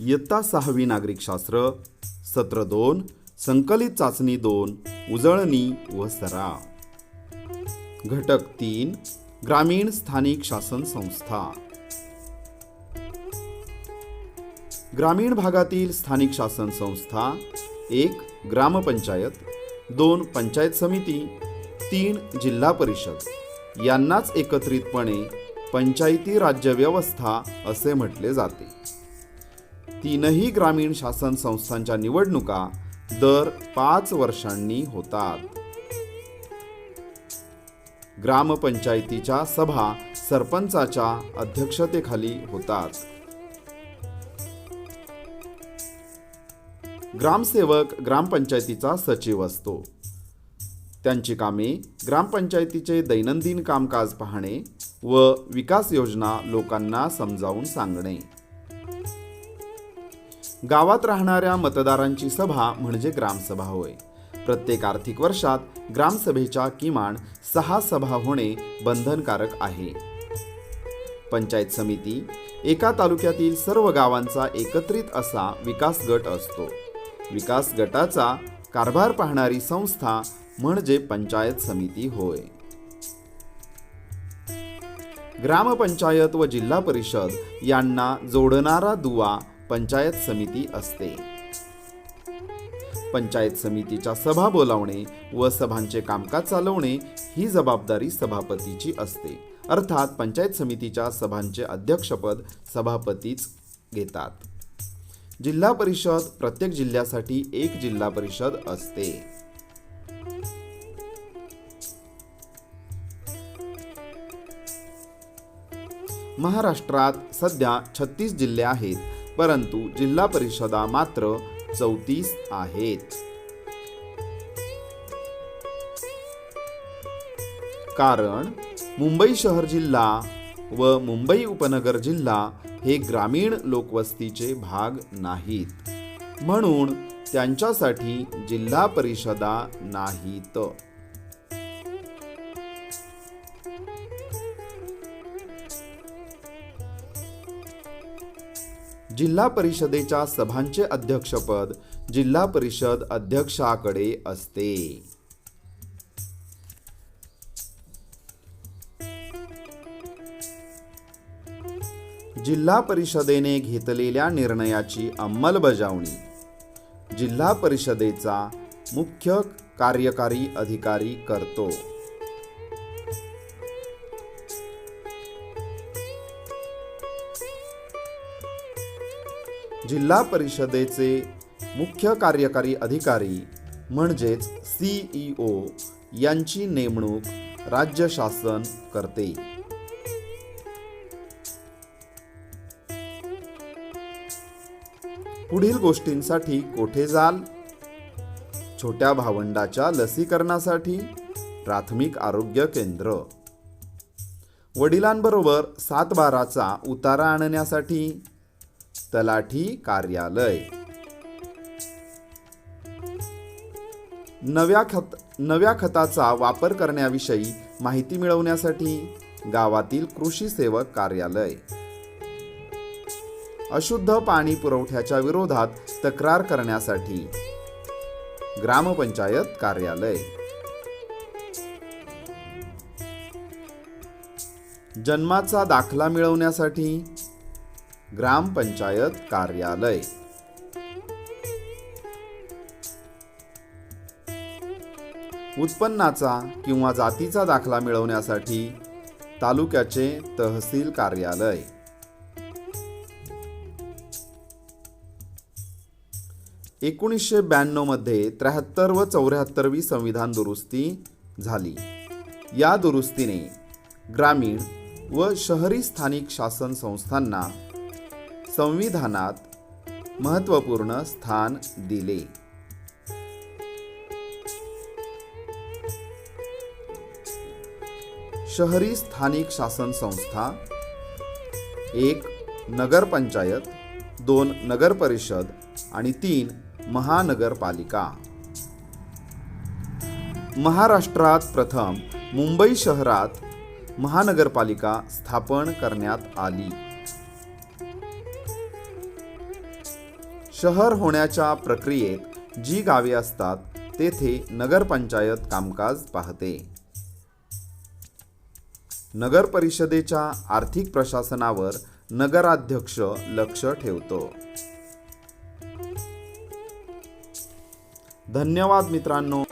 इयत्ता सहावी नागरिकशास्त्र सत्र दोन संकलित चाचणी दोन उजळणी व सराव. घटक तीन ग्रामीण स्थानिक शासन संस्था. ग्रामीण भागातील स्थानिक शासन संस्था एक ग्रामपंचायत दोन पंचायत समिती तीन जिल्हा परिषद. यांनाच एकत्रितपणे पंचायती राज्य व्यवस्था असे म्हटले जाते. तीनही ग्रामीण शासन संस्थांच्या निवडणुका दर पाच वर्षांनी होतात. ग्रामपंचायतीच्या सभा सरपंचाच्या अध्यक्षतेखाली होतात. ग्रामसेवक ग्रामपंचायतीचा सचिव असतो. त्यांची कामे ग्रामपंचायतीचे दैनंदिन कामकाज पाहणे व विकास योजना लोकांना समजावून सांगणे. गावात राहणाऱ्या मतदारांची सभा म्हणजे ग्रामसभा होय. प्रत्येक आर्थिक वर्षात ग्रामसभेच्या किमान सहा सभा होणे बंधनकारक आहे. पंचायत समिती एका तालुक्यातील सर्व गावांचा एकत्रित असा विकास गट असतो. विकास गटाचा कारभार पाहणारी संस्था म्हणजे पंचायत समिती होय. ग्रामपंचायत व जिल्हा परिषद यांना जोडणारा दुवा पंचायत समिती असते. पंचायत समितीच्या सभा बोलावणे व सभांचे कामकाज चालवणे ही जबाबदारी सभापतीची असते. अर्थात पंचायत समितीच्या सभांचे अध्यक्षपद सभापतीच घेतात. जिल्हा परिषद प्रत्येक जिल्ह्यासाठी एक जिल्हा परिषद असते. महाराष्ट्रात सध्या छत्तीस जिल्हे आहेत. परंतु जिल्हा परिषदा मात्र चौतीस आहेत. कारण मुंबई शहर जिल्हा व मुंबई उपनगर जिल्हा हे ग्रामीण लोकवस्तीचे भाग नाहीत. म्हणून त्यांच्यासाठी जिल्हा परिषदा नाहीत. जिल्हा परिषदेच्या सभांचे अध्यक्षपद जिल्हा परिषद अध्यक्षाकडे असते. जिल्हा परिषदेने घेतलेल्या निर्णयाची अंमलबजावणी. जिल्हा परिषदेचा मुख्य कार्यकारी अधिकारी करतो. जिल्हा परिषदेचे मुख्य कार्यकारी अधिकारी म्हणजेच सीईओ यांची नेमणूक राज्य शासन करते. पुढील गोष्टींसाठी कोठे जाल? छोट्या भावंडाच्या लसीकरणासाठी प्राथमिक आरोग्य केंद्र. वडिलांबरोबर सात बाराचा उतारा आणण्यासाठी तलाठी कार्यालय. नव्या खत नव्या खताचा वापर करण्याविषयी माहिती मिळवण्यासाठी गावातील कृषी सेवक कार्यालय. अशुद्ध पाणी पुरवठ्याच्या विरोधात तक्रार करण्यासाठी ग्रामपंचायत कार्यालय. जन्माचा दाखला मिळवण्यासाठी ग्रामपंचायत कार्यालय. उत्पन्नाचा किंवा जातीचा दाखला मिळवण्यासाठी तालुक्याचे तहसील कार्यालय. एकोणीसशे ब्याण्णवमध्ये त्र्याहत्तर व चौऱ्याहत्तरवी संविधान दुरुस्ती झाली. या दुरुस्तीने ग्रामीण व शहरी स्थानिक शासन संस्थांना संविधानात महत्त्वपूर्ण स्थान दिले. शहरी स्थानिक शासन संस्था एक नगरपंचायत दोन नगर परिषद आणि तीन महानगरपालिका. महाराष्ट्रात प्रथम मुंबई शहरात महानगरपालिका स्थापन करण्यात आली. शहर होण्याच्या प्रक्रियेत जी गावे असतात तेथे नगरपंचायत कामकाज पाहते. नगर परिषदेच्या आर्थिक प्रशासनावर नगराध्यक्ष लक्ष ठेवतो. धन्यवाद मित्रांनो.